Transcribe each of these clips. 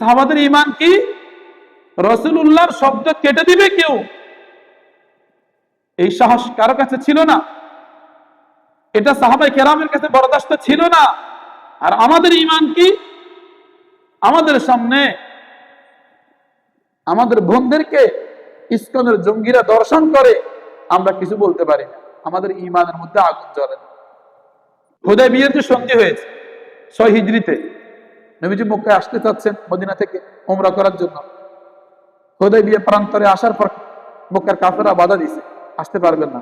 সাহাবাদের ইমান কি? রসুল্লাহর শব্দ কেটে দিবে কেউ? এই সাহস কারও কাছে ছিল না। এটা সাহাবাই কেরামের কাছে বরদাস্ত ছিল না। আর আমাদের ইমান কি? আমাদের সামনে আমাদের বোনদেরকে ইস্কনের জঙ্গিরা দর্শন করে, আমরা কিছু বলতে পারি না। আমাদের ইমানের মধ্যে আগুন জ্বলে না। হুদয় বিয়ের যে সন্ধি হয়েছে, ছয় নবীজি মক্কায় আসতে চাচ্ছেন মদিনা থেকে ওমরা করার জন্য। হুদয় বিয়ে প্রান্তরে আসার পর মক্কার কাফেরা বাধা দিছে আসতে পারবেন না।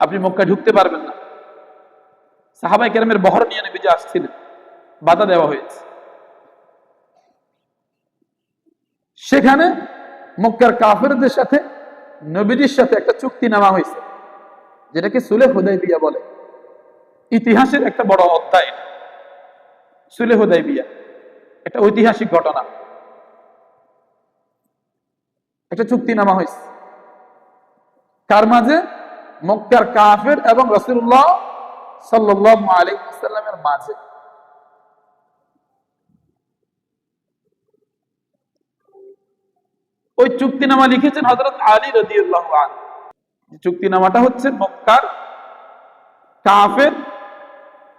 আপনি মক্কায় ঢুকতে পারবেন না। সাহাবাই কেরামের বহর নিয়ে নবীজি আসছিলেন, বাধা দেওয়া হয়েছে। সেখানে মক্কার কাফেরদের সাথে নবীজির সাথে একটা চুক্তি নেওয়া হয়েছে, যেটাকে সুলে হুদাই বিয়া বলে। ইতিহাসের একটা বড় অধ্যায়। সুলে হুদাই বিয়া একটা ঐতিহাসিক ঘটনা। একটা চুক্তি নামা হয়েছে। কার মাঝে? মক্কার কাফের এবং রসুল্লাহ সাল্লাহ আলাইসাল্লামের মাঝে। ওই চুক্তিনামা লিখেছেন হজরত আলী রদিউল্লাহ আন চুক্তিনামাটা হচ্ছে মক্কার কাফের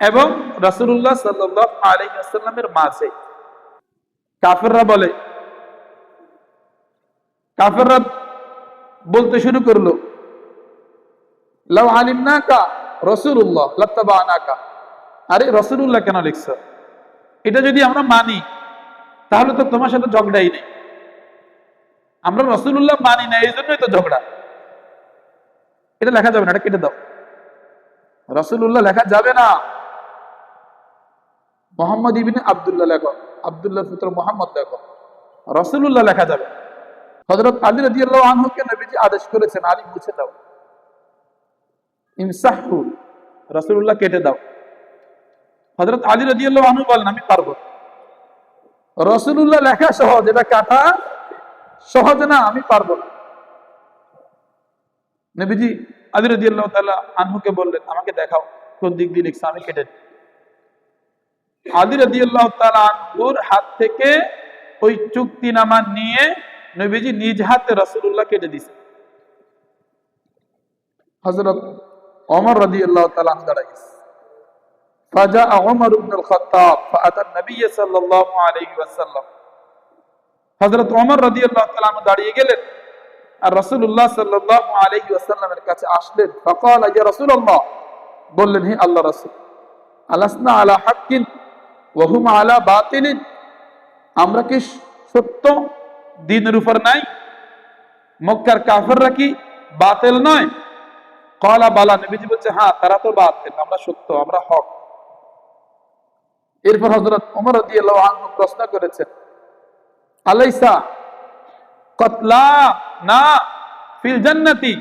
এবং রসুল্লাহ সাল্লাহ আলাইসাল্লামের মাঝে। কাফেররা বলে, কাফেররা বলতে শুরু করল, লাউ আলিম না কা রসুল্লাহ লত্তাবা না কা আরে রসুল্লাহ কেন লিখছ? এটা যদি আমরা মানি, তাহলে তো তোমার সাথে ঝগড়াই নেই। আমরা রসুল্লাহ মানি না, এই জন্যই তো ঝগড়া। এটা লেখা যাবে না, এটা কেটে দাও। রসুল্লাহ লেখা যাবে না। মোহাম্মদ ইবিন আবদুল্লাহ লেখো। আবদুল্লাহ পুত্র মোহাম্মদ লেখো। রসুল্লাহ লেখা যাবে। হজরত আলী রাজি আল্লাহ নবীজি আদেশ করেছেন, আলী মুছে দাও। ইমসাহু রসুল্লাহ কেটে দাও। হজরত আলী রাজি আল্লাহ আনহু বলেন, আমি পারব রসুল্লাহ লেখা সহজ, এটা কাটা সহজ না, আমি পারব না। নবীজি আলী রাজি আল্লাহ আনহুকে বললেন, আমাকে দেখাও, কোন দিক দিয়ে লিখছে? আমি কেটে দিই। আলী রাজি আল্লাহ তালুর হাত থেকে ওই চুক্তিনামা নিয়ে নবীজি নিজ হাতে রসুল্লাহ কেটে দিছে হজরত অমর রাজি আল্লাহ তালান দাঁড়াইছে فجاء عمر بن الخطاب فأتى النبي صلى الله عليه وسلم হযরত ওমর রাদিয়াল্লাহু তাআলা আনহু দাঁড়িয়ে গেলেন আর রাসূলুল্লাহ সাল্লাল্লাহু আলাইহি ওয়াসাল্লামের কাছে আসলেন فقال يا رسول الله বললেন হে আল্লাহ রাসূল আলাসনা আলা হাক্কিন ওয়া হুম আলা বাতিলিন আমরা কি সত্য? দিনের উপর নাই। মক্কার কাফেররা কি বাতিল নয়? কলা বালা, নবীজি বলছে হ্যাঁ তারা তো বাতিল, আমরা সত্য, আমরা হক। এরপর হযরত ওমর রাদিয়াল্লাহু আনহু প্রশ্ন করেছেন, আলাইসা কতলা না ফিল জান্নাতি?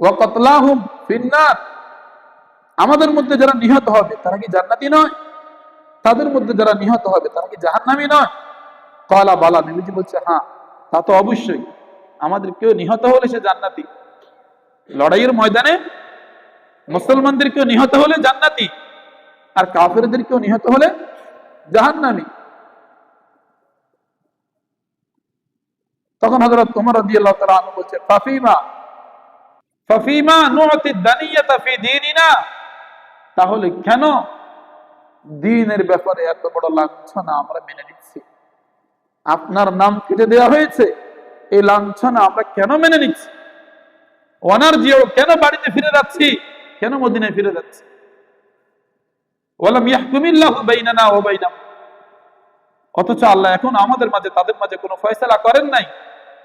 ওয়া কতলাহুম ফিন্নার আমাদের মধ্যে যারা নিহত হবে, তারা কি জান্নাতি নয়? তাদের মধ্যে যারা নিহত হবে, তারা কি জাহান্নামী নয়? কলা বালা, নবীজি বলছে হ্যাঁ তা তো অবশ্যই। আমাদের কেউ নিহত হলে সে জান্নাতি। লড়াইয়ের ময়দানে মুসলমানদের কেউ নিহত হলে জান্নাতি। আর কাফেরদের কেউ নিহত হলে জাহান্নামী। তখন হযরত ওমর রাদিয়াল্লাহু তাআলা আনহু বলছে, ফাফিমা ফাফিমা নুতি দানিয়াতা ফি দীনিনা। তাহলে কেন দিনের ব্যাপারে এত বড় লাঞ্ছনা আমরা মেনে নিচ্ছি। আপনার নাম কেটে দেওয়া হয়েছে। এই লাঞ্ছনা আমরা কেন মেনে নিচ্ছি? ওনার জিও কেন বাড়িতে ফিরে যাচ্ছি? কেন মদিনায় ফিরে যাচ্ছি? অথচ আল্লাহ এখন আমাদের মাঝে, তাদের মাঝে কোনো ফয়সালা করেন নাই।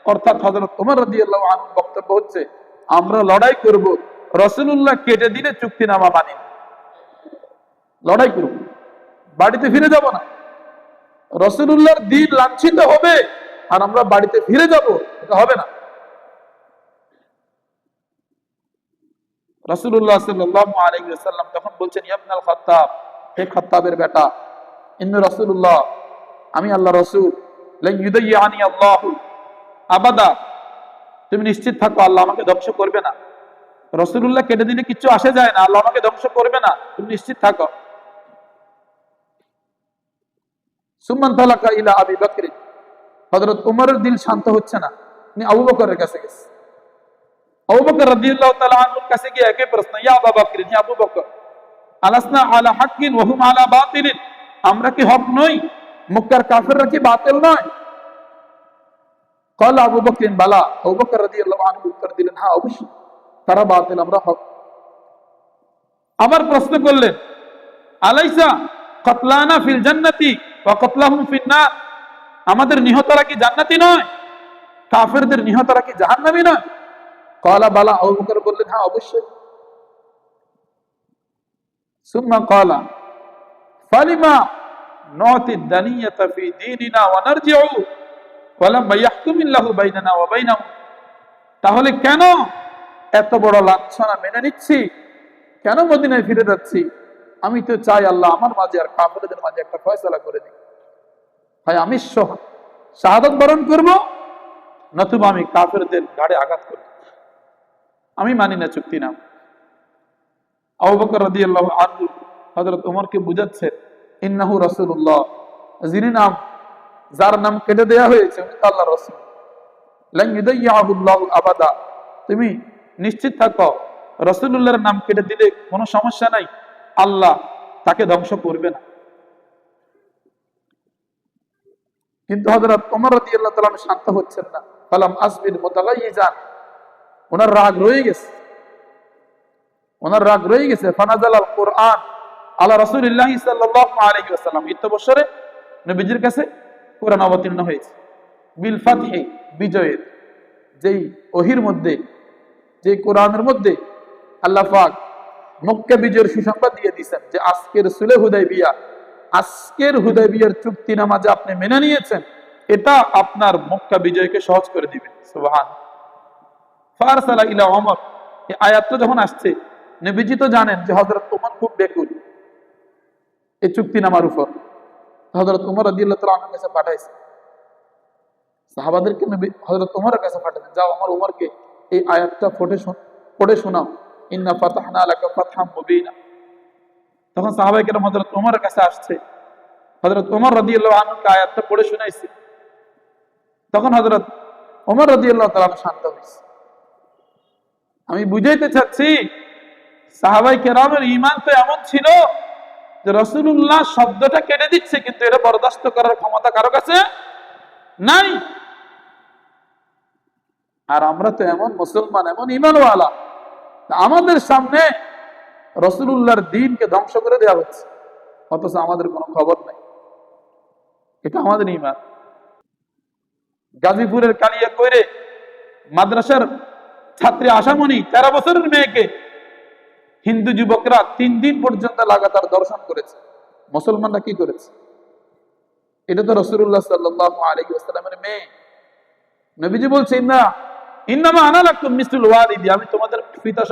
অর্থাৎ হজরত রাদিয়াল্লাহু আনহু বক্তব্য হচ্ছে, আমরা লড়াই করব, রাসূলুল্লাহ কেটে দিলে চুক্তিনামা মানি। লড়াই করব। বাড়িতে ফিরে যাব না। রাসূলুল্লাহর দিন লাঞ্ছিত হবে আর আমরা বাড়িতে ফিরে যাব, এটা হবে না। আলাইহি ওয়াসাল্লাম তখন বলছেন ইবনাল খাত্তাব, হে খাত্তাবের বেটা, ইন্নু রাসূলুল্লাহ, আমি আল্লাহ রসুল আল্লাহ আবাদা। তুমি নিশ্চিত থাকো, আল্লাহ আমাকে ধ্বংস করবে না। রসুল্লাহ কেটে দিলে কিছু আসে যায় না, আল্লাহ আমাকে ধ্বংস করবে না, তুমি নিশ্চিত থাকো। সুম্মান তালাকা ইলা আবি বকর হযরত উমরের দিল শান্ত হচ্ছে না তিনি আবু বকরের কাছে গেছে আবু বকর রাদিয়াল্লাহু তাআলা আনহুর কাছে গিয়ে একই প্রশ্ন ইয়া আবু বকর ইয়া আবু বকর আলাসনা আলা হাক্কিন ওয়া হুম আলা বাতিলিন আমরা কি হক নই মক্কার কাফেররা কি বাতিল নয় قال আবু বকর বালা আবু বকর রাদিয়াল্লাহু আনহু উত্তর দিলেন হ্যাঁ অবশ্যই তারা বাতিল আমরা হক আবার প্রশ্ন করলেন আলাইসা কতলানা ফিল জান্নাতি ওয়া কতলাহুম ফিন নার আমাদের নিহতরা কি জান্নাতি নয় কাফেরদের নিহতরা কি জাহান্নামী নয় কলা বালা আবু বকর বললেন হ্যাঁ অবশ্যই সুম্মা কলা ফালিমা نعطي الدنية في ديننا ونرجع ولما يحكم الله بيننا وبينهم তাহলে কেন এত বড় লাঞ্ছনা মেনে নিচ্ছি কেন মদিনায় ফিরে যাচ্ছি আমি তো চাই আল্লাহ আমার মাঝে আর কাফেরদের মাঝে একটা ফয়সালা করে দিই ভাই, আমি শাহাদত বরণ করব, নতুবা আমি কাফেরদের গাড়ে আঘাত করব। আমি মানি না চুক্তি নাম। আবু বকর রাদিয়াল্লাহু আনহু হযরত ওমরকে বুঝাচ্ছেন ইন্নাহু রাসূলুল্লাহ। যিনি নাম, যার নাম কেটে দেয়া হয়েছে আল্লাহর রাসূল। আবাদা। তুমি নিশ্চিত থাকো, রাসূলুল্লাহর নাম কেটে দিলে কোনো সমস্যা নাই। আল্লাহ তাকে ধ্বংস করবে না। কিন্তু হযরত ওমর রাদিয়াল্লাহু তাআলা শান্ত হচ্ছেন না। ফালাম আসবির মুতাগাইয়িজান। ওনার রাগ রয়ে গেছে। ওনার রাগ রয়ে গেছে। ফানাজাল আল কোরআন আল্লাহ বছরে নবীজির কাছে কোরআন অবতীর্ণ হয়েছে। বিল বিজয়ের। যেই ওহির মধ্যে যে কোরআনের মধ্যে আল্লাহ মক্কা বিজয়ের সুসংবাদ দিয়ে দিয়েছেন যে আজকের সুলে হুদাইবিয়া আজকের হুদাইবিয়ার চুক্তিনামা যে আপনি মেনে নিয়েছেন, এটা আপনার মক্কা বিজয়কে সহজ করে দিবে। সুবহান। ফারসালা ইলা ওমর, এই আয়াতটা যখন আসছে, নবীজি তো জানেন যে হযরত ওমর খুব বেকুল। এই চুক্তিনামার উপর হযরত ওমর রাদিয়াল্লাহু তাআলা আনহুর কাছে পাঠাইছে। সাহাবাদেরকে নবী হযরত ওমরের কাছে পাঠাতেন যাও আমার ওমরকে এই আয়াতটা শোন, পড়ে শোনাও। তখন ওমরের কাছে আসছে। আনহুকে আয়াতটা পড়ে তখন তাআলা শান্ত হয়েছে আমি বুঝাইতে চাচ্ছি সাহাবাই কেরামের ইমান তো এমন ছিল যে রসুল্লাহ শব্দটা কেটে দিচ্ছে, কিন্তু এটা বরদাস্ত করার ক্ষমতা কারও কাছে নাই। আর আমরা তো এমন মুসলমান, এমন ইমানওয়ালা আমাদের সামনে রসুল্লাহর দিনকে ধ্বংস করে দেওয়া হচ্ছে। অথচ আমাদের কোনো খবর নাই। এটা আমাদের ইমান গাজীপুরের কালিয়া কইরে মাদ্রাসার ছাত্রী আশামণি, তেরো বছরের মেয়েকে হিন্দু যুবকরা তিন দিন পর্যন্ত লাগাতার দর্শন করেছে। মুসলমানরা কি করেছে? এটা তো রসুল্লাহ সাল্লাহ আলী আসসালামের মেয়ে। নবীজি বলছেন, না ইন্নামা আনা লাগতো মিসুল আমি তোমাদের পিতা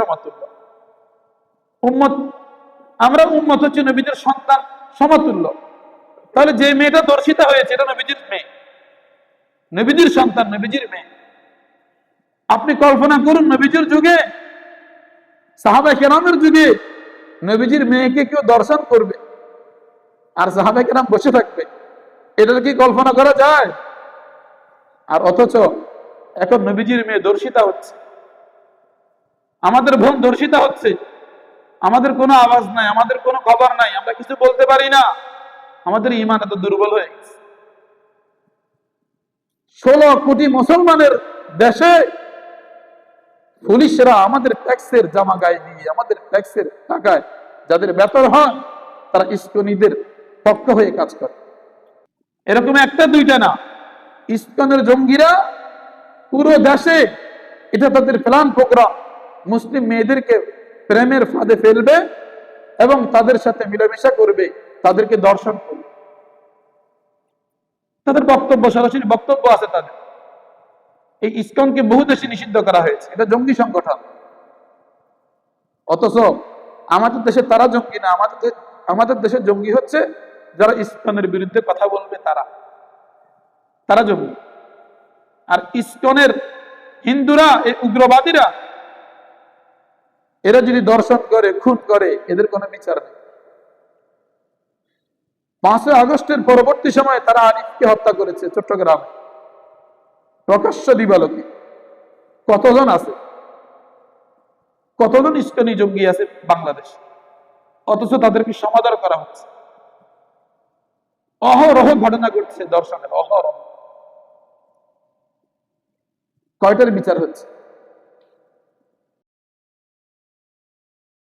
উম্মত, আমরা উম্মত হচ্ছে নবীদের সন্তান তাহলে যে মেয়েটা দর্শিতা হয়েছে, এটা নবীজির মেয়ে। নবীজির সন্তান, নবীজির মেয়ে। আপনি কল্পনা করুন, নবীজির যুগে সাহাবা কেরামের যুগে নবীজির মেয়েকে কেউ দর্শন করবে, আর সাহাবা কেরাম বসে থাকবে। এটার কি কল্পনা করা যায়? আর অথচ এখন নবীজির মেয়ে দর্শিতা হচ্ছে। আমাদের বোন দর্শিতা হচ্ছে। আমাদের কোনো আওয়াজ নাই, আমাদের কোনো খবর নাই, আমরা কিছু বলতে পারি না। আমাদের ইমান এত দুর্বল হয়ে গেছে। ষোলো কোটি মুসলমানের দেশে পুলিশরা আমাদের ট্যাক্সের জামা গায়ে দিয়ে, আমাদের ট্যাক্সের টাকায় যাদের বেতন হয়, তারা ইস্কনীদের পক্ষ হয়ে কাজ করে। এরকম একটা দুইটা না। ইস্কনের জঙ্গিরা পুরো দেশে এটা তাদের প্ল্যান প্রোগ্রাম। মুসলিম মেয়েদেরকে প্রেমের ফাঁদে ফেলবে এবং তাদের সাথে মিলামেশা করবে, তাদেরকে দর্শন করবে। তাদের বক্তব্য, সরাসরি বক্তব্য আছে তাদের। এই ইসকনকে বহু দেশে নিষিদ্ধ করা হয়েছে। এটা জঙ্গি সংগঠন। অথচ আমাদের দেশে তারা জঙ্গি না, আমাদের আমাদের দেশে জঙ্গি হচ্ছে যারা ইসকনের বিরুদ্ধে কথা বলবে তারা। তারা জঙ্গি। আর ইসকনের হিন্দুরা, এই উগ্রবাদীরা, এরা যদি দর্শন করে, খুন করে, এদের কোনো বিচার নেই। পাঁচই আগস্টের পরবর্তী সময়ে তারা আরিফকে হত্যা করেছে চট্টগ্রামে। প্রকাশ্য দিবালকে। কতজন আছে? কতজন ইস্কনি জঙ্গি আছে বাংলাদেশ? অথচ তাদেরকে সমাদর করা হচ্ছে। অহরহ ঘটনা ঘটছে দর্শনের, অহরহ। কয়টার বিচার হচ্ছে?